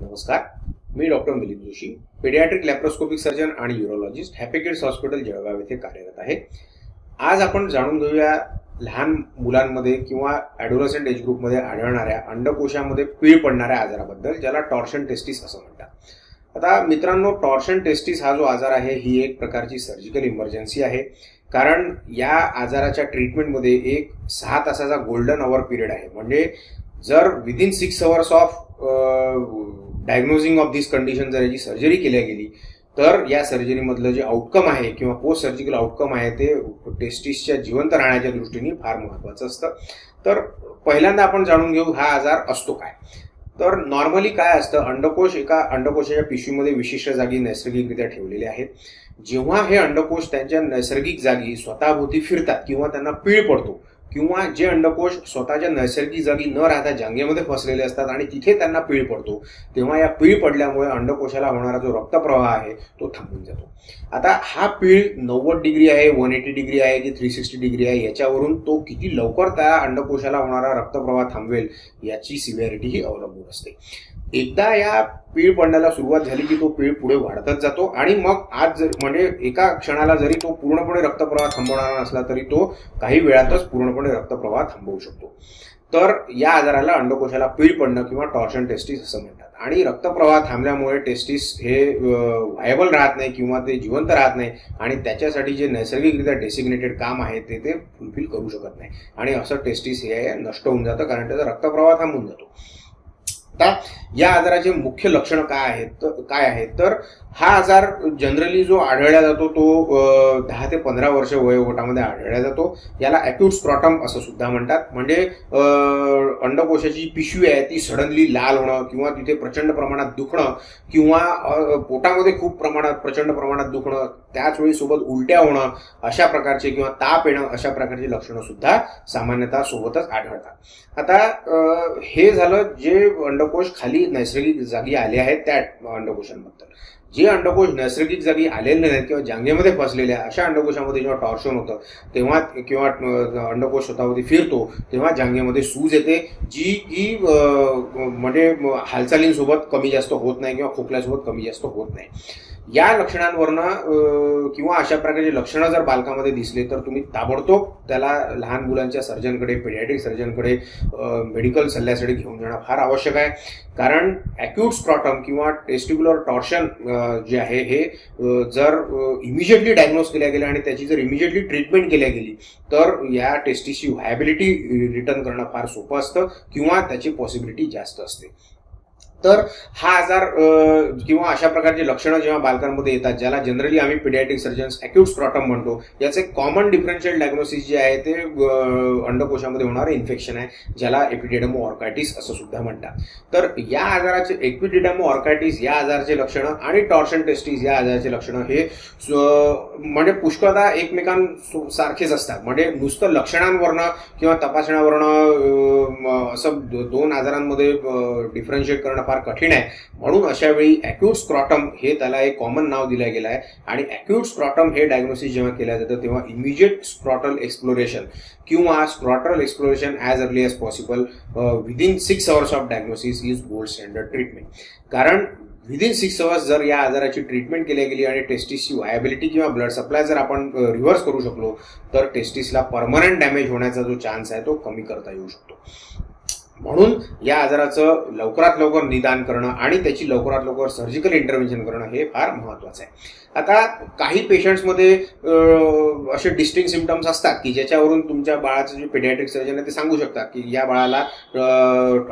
नमस्कार. मी doctor Milind Joshi paediatric laparoscopic surgeon आणि urologist happy kids hospital Jalgaon येथे कार्यरत आहे. आज आपण जाणून घेऊया लहान मुलांमध्ये किंवा ॲडोलसेंट एज ग्रुपमध्ये आढळणाऱ्या अंडकोशामध्ये पीळ पडणाऱ्या आजाराबद्दल ज्याला टॉर्शन टेस्टिस असं म्हणतात. आता मित्रांनो टॉर्शन टेस्टिस हा जो आजार आहे ही एक प्रकारची सर्जिकल इमर्जन्सी आहे. कारण या आजाराच्या ट्रीटमेंटमध्ये एक सहा तासाचा गोल्डन अवर पिरियड आहे. म्हणजे जर within six hours of diagnosing of this condition जर याची सर्जरी केल्या गेली तर या सर्जरीमधलं जे आउटकम आहे किंवा पोस्ट सर्जिकल आउटकम आहे ते टेस्टिसच्या जिवंत राहण्याच्या दृष्टीने फार महत्त्वाचं असतं. तर पहिल्यांदा आपण जाणून घेऊ हा आजार असतो काय. तर नॉर्मली काय असतं अंडकोश एका अंडकोशाच्या पिशवीमध्ये विशिष्ट जागी नैसर्गिकरित्या ठेवलेले आहेत. जेव्हा हे अंडकोश त्यांच्या नैसर्गिक जागी स्वतःभोवती फिरतात किंवा त्यांना पीळ पडतो किंवा जे अंडकोश स्वतःच्या नैसर्गिक जागी न राहता जांगेमध्ये फसलेले असतात आणि तिथे त्यांना पीळ पडतो तेव्हा या पीळ पडल्यामुळे अंडकोशाला होणारा जो रक्तप्रवाह आहे तो थांबून जातो. आता हा पीळ नव्वद डिग्री आहे वन एटी डिग्री आहे की थ्री सिक्स्टी डिग्री आहे याच्यावरून तो किती लवकर त्या अंडकोशाला होणारा रक्तप्रवाह थांबवेल याची सिव्हिरिटी ही अवलंबून असते. एकदा या पीळ पडण्याला सुरुवात झाली की तो पीळ पुढे वाढतच जातो आणि मग आज जर म्हणजे एका क्षणाला जरी तो पूर्णपणे रक्तप्रवाह थांबवणारा नसला तरी तो काही वेळातच पूर्णपणे रक्तप्रवाह थांबवू शकतो. तर या आजाराला अंडकोशाला पीळ पडणं किंवा टॉर्शन टेस्टिस असं म्हणतात. आणि रक्तप्रवाह थांबल्यामुळे टेस्टिस हे व्हायबल राहत नाही किंवा ते जिवंत राहत नाही आणि त्याच्यासाठी जे नैसर्गिकरित्या डेसिग्नेटेड काम आहे ते ते फुलफिल करू शकत नाही. आणि असं टेस्टिस हे नष्ट होऊन जातं कारण त्याचा रक्तप्रवाह थांबून जातो. आता या आजाराचे मुख्य लक्षण काय आहेत? काय आहेत? तर हा आजार जनरली जो आढळला जातो तो दहा ते पंधरा वर्ष वयोगटामध्ये आढळला जातो. याला ॲक्यूट स्क्रॉटम असं सुद्धा म्हणतात. म्हणजे अंडकोशाची पिशवी आहे ती सडनली लाल होणं किंवा तिथे प्रचंड प्रमाणात दुखणं किंवा पोटामध्ये खूप प्रमाणात प्रचंड प्रमाणात दुखणं त्याच वेळीसोबत उलट्या होणं अशा प्रकारचे किंवा ताप येणं अशा प्रकारची लक्षणं सुद्धा सामान्यतः सोबतच आढळतात. आता हे झालं जे अंड अंडकोश खाली नैसर्गिक जागी आले आहेत त्या अंडकोशांबद्दल. जे अंडकोश नैसर्गिक जागी आलेले नाहीत किंवा जांगेमध्ये आहे अशा अंडकोशामध्ये जेव्हा टॉर्शन होतं तेव्हा किंवा अंडकोश स्वतःमध्ये फिरतो तेव्हा जांगेमध्ये सूज येते जी की म्हणजे हालचालींसोबत कमी जास्त होत नाही किंवा खोकल्यासोबत कमी जास्त होत नाही. या लक्षणांवरनं किंवा अशा प्रकारचे लक्षणं जर बालकामध्ये दिसले तर तुम्ही ताबडतोब त्याला लहान मुलांच्या सर्जनकडे पेडियाट्रिक सर्जनकडे मेडिकल सल्ल्यासाठी घेऊन जाणं फार आवश्यक आहे. कारण ॲक्यूट स्प्रॉटम किंवा टेस्टिक्युलर टॉर्शन जे आहे हे जर इमिजिएटली डायग्नोज केल्या गेलं आणि त्याची जर इमिजिएटली ट्रीटमेंट केल्या गेली तर या टेस्टिसची व्हायबिलिटी रिटर्न करणं फार सोपं असतं किंवा त्याची पॉसिबिलिटी जास्त असते. तर हा आजार किंवा अशा प्रकारचे लक्षणं जेव्हा बालकांमध्ये येतात ज्याला जनरली आम्ही पिडियाटिक सर्जन्स अक्यूट स्क्रॉटम म्हणतो याचे कॉमन डिफरन्शियल डायग्नोसिस जे आहे ते अंडकोशामध्ये होणारं इन्फेक्शन आहे ज्याला एपिडेडमो ऑर्कायटिस असं सुद्धा म्हणतात. तर या आजाराचे एपिडेडमो ऑर्कायटिस या आजाराचे लक्षणं आणि टॉर्शन टेस्टिस या आजाराचे लक्षणं हे म्हणजे पुष्कळदा एकमेकांसारखेच असतात. म्हणजे नुसतं लक्षणांवरनं किंवा तपासण्यावरनं असं दोन आजारांमध्ये डिफरन्शिएट करणं फार कठीण आहे. म्हणून अशा वेळी अॅक्यूट स्क्रॉटम हे त्याला एक कॉमन नाव दिलं गेलं आहे. आणि अॅक्यूट स्क्रॉटम हे डायग्नोसिस जेव्हा केलं जातं तेव्हा इमिजिएट स्क्रॉटल एक्सप्लोरेशन किंवा scrotal exploration as early as possible within six hours of diagnosis is gold standard treatment कारण विदिन सिक्स अवर्स जर या आजाराची ट्रीटमेंट केली गेली आणि टेस्टिसची व्हायबिलिटी किंवा ब्लड सप्लाय जर आपण रिव्हर्स करू शकलो तर टेस्टिसला परमनंट डॅमेज होण्याचा जो चान्स आहे तो कमी करता येऊ शकतो. म्हणून या आजाराचं लवकरात लवकर निदान करणं आणि त्याची लवकरात लवकर सर्जिकल इंटरव्हेन्शन करणं हे फार महत्त्वाचं आहे. आता काही पेशंट्समध्ये असे डिस्टिंग सिमटम्स असतात की ज्याच्यावरून तुमच्या बाळाचं जे पेडियाट्रिक सर्जन आहे ते सांगू शकतात की या बाळाला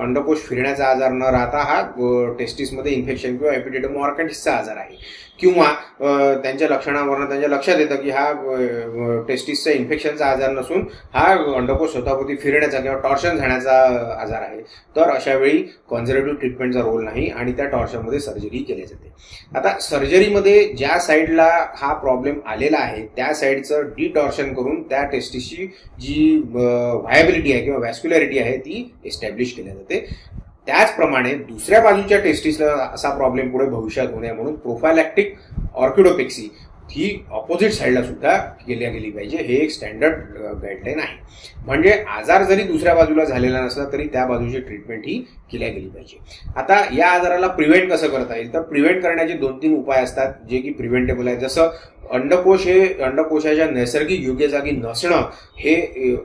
अंडकोश फिरण्याचा आजार न राहता हा टेस्टिसमध्ये इन्फेक्शन किंवा एपिडेटम ऑर्कॅटिसचा आजार आहे. किंवा त्यांच्या लक्षणावरनं त्यांच्या लक्षात येतं की हा टेस्टिसचा इन्फेक्शनचा आजार नसून हा अंडकोश स्वतःभोवती फिरण्याचा किंवा टॉर्शन झाण्याचा आजार आहे. तर अशा वेळी कॉन्झर्वेटिव्ह ट्रीटमेंटचा रोल नाही आणि त्या टॉर्शनमध्ये सर्जरी केली जाते. आता सर्जरीमध्ये ज्या साईडला हा प्रॉब्लेम आलेला आहे त्या साईडचं डिटॉर्शन करून त्या टेस्टिसची जी व्हायबिलिटी आहे किंवा व्हॅस्क्युलॅरिटी आहे ती एस्टॅब्लिश केली जाते. त्याचप्रमाणे दुसऱ्या बाजूच्या टेस्टिसला असा प्रॉब्लेम पुढे भविष्यात होऊ नये म्हणून प्रोफायलॅक्टिक ऑर्किडोपेक्सी ही ऑपोजिट साईडला सुद्धा केल्या गेली पाहिजे. हे एक स्टँडर्ड गाईडलाईन आहे. म्हणजे आजार जरी दुसऱ्या बाजूला झालेला नसला तरी त्या बाजूची ट्रीटमेंट ही केल्या गेली पाहिजे. आता या आजाराला प्रिव्हेंट कसं करता येईल? तर प्रिव्हेंट करण्याचे दोन तीन उपाय असतात जे की प्रिव्हेंटेबल आहे जसं अंडकोश हे अंडकोशाच्या नैसर्गिक योग्य जागी नसणं हे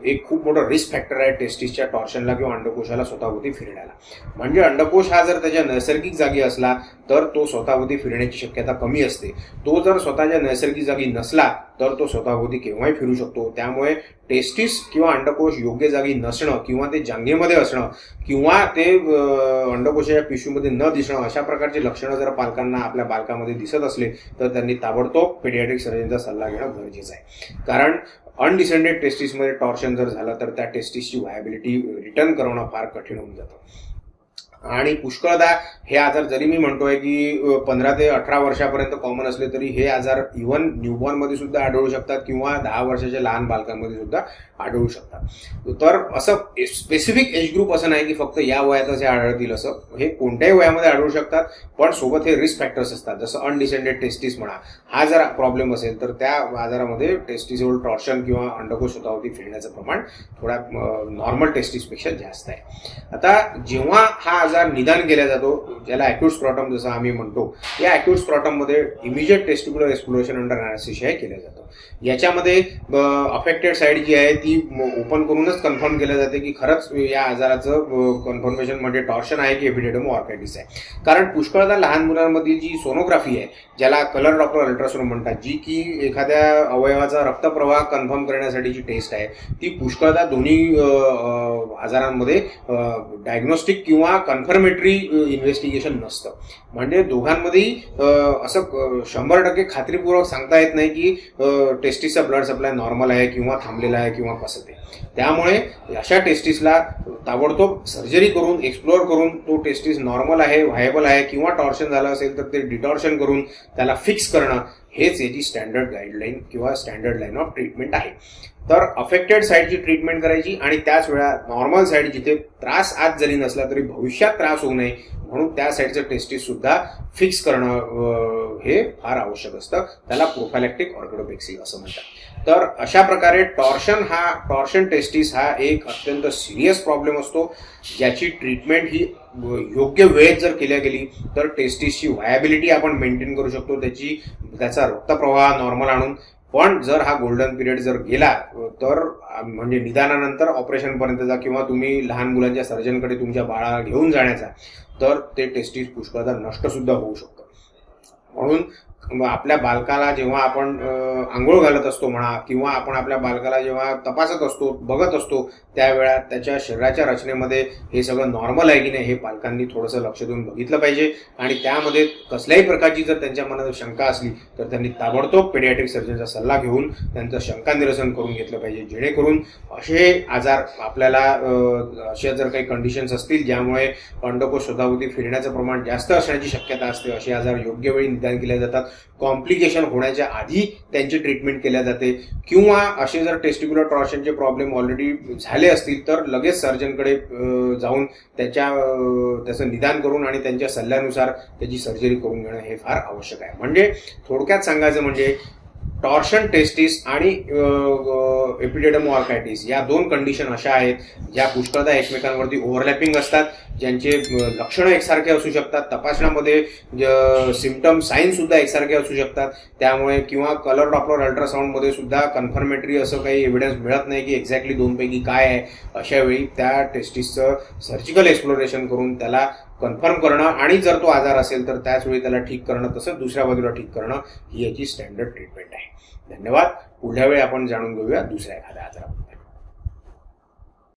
एक खूप मोठं रिस्क फॅक्टर आहे टेस्टिसच्या टॉर्शनला किंवा अंडकोशाला स्वतःभोवती फिरण्याला. म्हणजे अंडकोश हा जर त्याच्या नैसर्गिक जागी असला तर तो स्वतःभोवती फिरण्याची शक्यता कमी असते. तो जर स्वतःच्या नैसर्गिक जागी नसला तर तो स्वतःभोवती केव्हाही फिरू शकतो. त्यामुळे टेस्टिस किंवा अंडकोश योग्य जागी नसणं किंवा ते जांघेमध्ये असणं किंवा ते अंडकोशाच्या पिशवीमध्ये न दिसणं अशा प्रकारची लक्षणं जर पालकांना आपल्या बालकामध्ये दिसत असले तर त्यांनी ताबडतोब पेडियाट्रिक सर्जनचा सल्ला घेणं गरजेचं आहे. कारण अनडिसेंडेड टेस्टिसमध्ये टॉर्शन जर झालं तर त्या टेस्टिसची व्हायबिलिटी रिटर्न करणं फार कठीण होऊन जातं. आणि पुष्कळदा हे आजार जरी मी म्हणतोय की पंधरा ते अठरा वर्षापर्यंत कॉमन असले तरी हे आजार इव्हन न्यूबॉर्नमध्ये सुद्धा आढळू शकतात किंवा दहा वर्षाच्या लहान बालकांमध्ये सुद्धा आढळू शकतात. तर असं स्पेसिफिक एज ग्रुप असं नाही की फक्त या वयातच हे आढळतील असं. हे कोणत्याही वयामध्ये आढळू शकतात पण सोबत हे रिस्क फॅक्टर्स असतात. जसं अनडिसेंडेड टेस्टिस म्हणा हा जर प्रॉब्लेम असेल तर त्या आजारामध्ये टेस्टिसवर टॉर्शन किंवा अंडकोश स्वतःवरती फिरण्याचं प्रमाण थोड्या नॉर्मल टेस्टिसपेक्षा जास्त आहे. आता जेव्हा हा आजार निदान केला जातो ज्याला अॅक्यूट स्क्रॉटम जसं आम्ही म्हणतो या acute स्क्रॉटममध्ये immediate testicular exploration under anaesthesia केलं जातं. याच्यामध्ये अफेक्टेड साईड जी आहे ती ओपन करूनच कन्फर्म केलं जाते की खरंच या आजाराचं कन्फर्मेशन म्हणजे टॉर्शन आहे की एपिडेडम ऑर्कायटिस आहे. कारण पुष्कळदा लहान मुलांमधील जी सोनोग्राफी आहे ज्याला कलर डॉक्टर अल्ट्रासाऊंड म्हणतात जी की एखाद्या अवयवाचा रक्तप्रवाह कन्फर्म करण्यासाठी जी टेस्ट आहे ती पुष्कळदा दोन्ही आजारांमध्ये डायग्नोस्टिक किंवा कन्फर्मेटरी इन्व्हेस्टिगेशन uh, नसतं. म्हणजे दोघांमध्येही uh, असं uh, शंभर टक्के खात्रीपूर्वक सांगता येत नाही की टेस्टिसचा ब्लड सप्लाय नॉर्मल आहे किंवा थांबलेला आहे किंवा कसं ते. त्यामुळे अशा टेस्टिसला ताबडतोब सर्जरी करून एक्सप्लोअर करून तो टेस्टिस नॉर्मल आहे व्हायबल आहे किंवा टॉर्शन झालं असेल तर ते डिटॉर्शन करून त्याला फिक्स करणं हेच याची स्टँडर्ड गाईडलाईन किंवा स्टँडर्ड लाईन ऑफ ट्रीटमेंट आहे. तर अफेक्टेड साईडची ट्रीटमेंट करायची आणि त्याच वेळा नॉर्मल साईड जिथे त्रास आज जरी नसला तरी भविष्यात त्रास होऊ नये म्हणून त्या साईडचं टेस्टिस सुद्धा फिक्स करणं हे फार आवश्यक असतं. त्याला प्रोफायलॅक्टिक ऑर्गोडोपेक्सी असं म्हणतात. तर अशा प्रकारे टॉर्शन हा टॉर्शन टेस्टिस हा एक अत्यंत सिरियस प्रॉब्लेम असतो. ज्याची ट्रीटमेंट ही योग्य वेळेत जर केल्या गेली तर टेस्टिसची व्हायबिलिटी आपण मेंटेन करू शकतो. त्याची त्याचा रक्तप्रवाह नॉर्मल आणून पण जर हा गोल्डन पिरियड जर गेला तर म्हणजे निदानानंतर ऑपरेशनपर्यंतचा किंवा तुम्ही लहान मुलांच्या सर्जनकडे तुमच्या बाळाला घेऊन जाण्याचा तर ते टेस्टीस पुष्कळदा नष्ट सुद्धा होऊ शकतं. म्हणून आपल्या बालकाला जेव्हा आपण आंघोळ घालत असतो म्हणा किंवा आपण आपल्या बालकाला जेव्हा तपासत असतो बघत असतो त्यावेळा त्याच्या शरीराच्या रचनेमध्ये हे सगळं नॉर्मल आहे की नाही हे पालकांनी थोडंसं लक्ष देऊन बघितलं पाहिजे. आणि त्यामध्ये कसल्याही प्रकारची जर त्यांच्या मनात शंका असली तर त्यांनी ताबडतोब पेडियाट्रिक सर्जनचा सल्ला घेऊन त्यांचं शंका निरसन करून घेतलं पाहिजे. जेणेकरून असे आजार आपल्याला अशा जर काही कंडिशन्स असतील ज्यामुळे अंडकोश स्वतःभोवती फिरण्याचं प्रमाण जास्त असण्याची शक्यता असते असे आजार योग्य वेळी निदान केले जातात. कॉम्प्लिकेशन होण्याच्या आधी त्यांची ट्रीटमेंट केल्या जाते. किंवा असे जर टेस्टिक्युलर टॉर्शनचे प्रॉब्लेम ऑलरेडी झाले असतील तर लगेच सर्जनकडे जाऊन त्याच्या त्याचं निदान करून आणि त्यांच्या सल्ल्यानुसार त्याची सर्जरी करून घेणं हे फार आवश्यक आहे. म्हणजे थोडक्यात सांगायचं म्हणजे टॉर्शन टेस्टिस आणि एपिडेडम ऑर्कायटिस या दोन कंडिशन अशा आहेत ज्या पुष्कळदा एकमेकांवरती ओव्हरलॅपिंग असतात ज्यांचे लक्षणं एकसारखे असू शकतात तपासण्यामध्ये सिमटम साईन सुद्धा एकसारखे असू शकतात. त्यामुळे किंवा कलर डॉक्टर अल्ट्रासाऊंडमध्ये सुद्धा कन्फर्मेटरी असं काही एव्हिडन्स मिळत नाही की एक्झॅक्टली दोनपैकी काय आहे. अशा वेळी त्या टेस्टिसचं सर्जिकल एक्सप्लोरेशन करून त्याला कन्फर्म करणं आणि जर तो आजार असेल तर त्याच वेळी त्याला ठीक करणं तसंच दुसऱ्या बाजूला ठीक करणं ही याची स्टँडर्ड ट्रीटमेंट आहे. धन्यवाद. पुढल्या वेळी आपण जाणून घेऊया दुसऱ्या एखाद्या आजाराबद्दल.